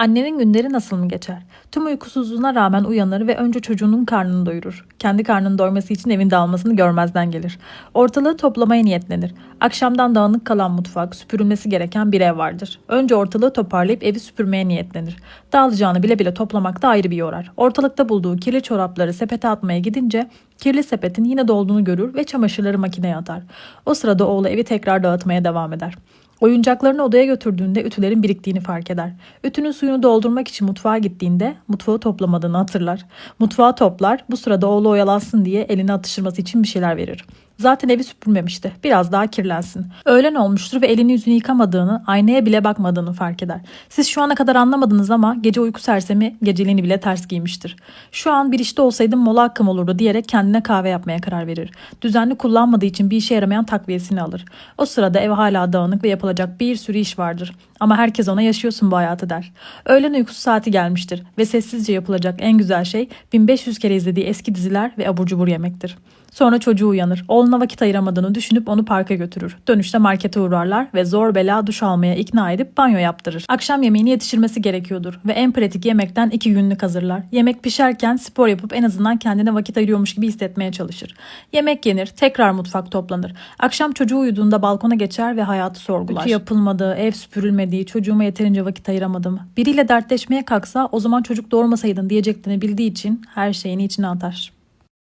Annenin günleri nasıl mı geçer? Tüm uykusuzluğuna rağmen uyanır ve önce çocuğunun karnını doyurur. Kendi karnının doyması için evin dağılmasını görmezden gelir. Ortalığı toplamaya niyetlenir. Akşamdan dağınık kalan mutfak, süpürülmesi gereken bir ev vardır. Önce ortalığı toparlayıp evi süpürmeye niyetlenir. Dağılacağını bile bile toplamakta ayrı bir yorar. Ortalıkta bulduğu kirli çorapları sepete atmaya gidince kirli sepetin yine dolduğunu görür ve çamaşırları makineye atar. O sırada oğlu evi tekrar dağıtmaya devam eder. Oyuncaklarını odaya götürdüğünde ütülerin biriktiğini fark eder. Ütünün suyunu doldurmak için mutfağa gittiğinde mutfağı toplamadığını hatırlar. Mutfağı toplar, bu sırada oğlu oyalansın diye eline atıştırması için bir şeyler verir. Zaten evi süpürmemişti. Biraz daha kirlensin. Öğlen olmuştur ve elini yüzünü yıkamadığını, aynaya bile bakmadığını fark eder. Siz şu ana kadar anlamadınız ama gece uyku sersemi geceliğini bile ters giymiştir. Şu an bir işte olsaydım mola hakkım olurdu diyerek kendine kahve yapmaya karar verir. Düzenli kullanmadığı için bir işe yaramayan takviyesini alır. O sırada ev hala dağınık ve yapılacak bir sürü iş vardır. Ama herkes ona yaşıyorsun bu hayatı der. Öğlen uykusu saati gelmiştir ve sessizce yapılacak en güzel şey 1500 kere izlediği eski diziler ve abur cubur yemektir. Sonra çocuğu uyanır. Oğluna vakit ayıramadığını düşünüp onu parka götürür. Dönüşte markete uğrarlar ve zor bela duş almaya ikna edip banyo yaptırır. Akşam yemeğini yetiştirmesi gerekiyordur ve en pratik yemekten iki günlük hazırlar. Yemek pişerken spor yapıp en azından kendine vakit ayırıyormuş gibi hissetmeye çalışır. Yemek yenir, tekrar mutfak toplanır. Akşam çocuğu uyuduğunda balkona geçer ve hayatı sorgular. Ütü yapılmadı, ev süpürülmediği, çocuğuma yeterince vakit ayıramadım. Biriyle dertleşmeye kalksa o zaman çocuk doğurmasaydın diyeceklerini bildiği için her şeyini içine atar.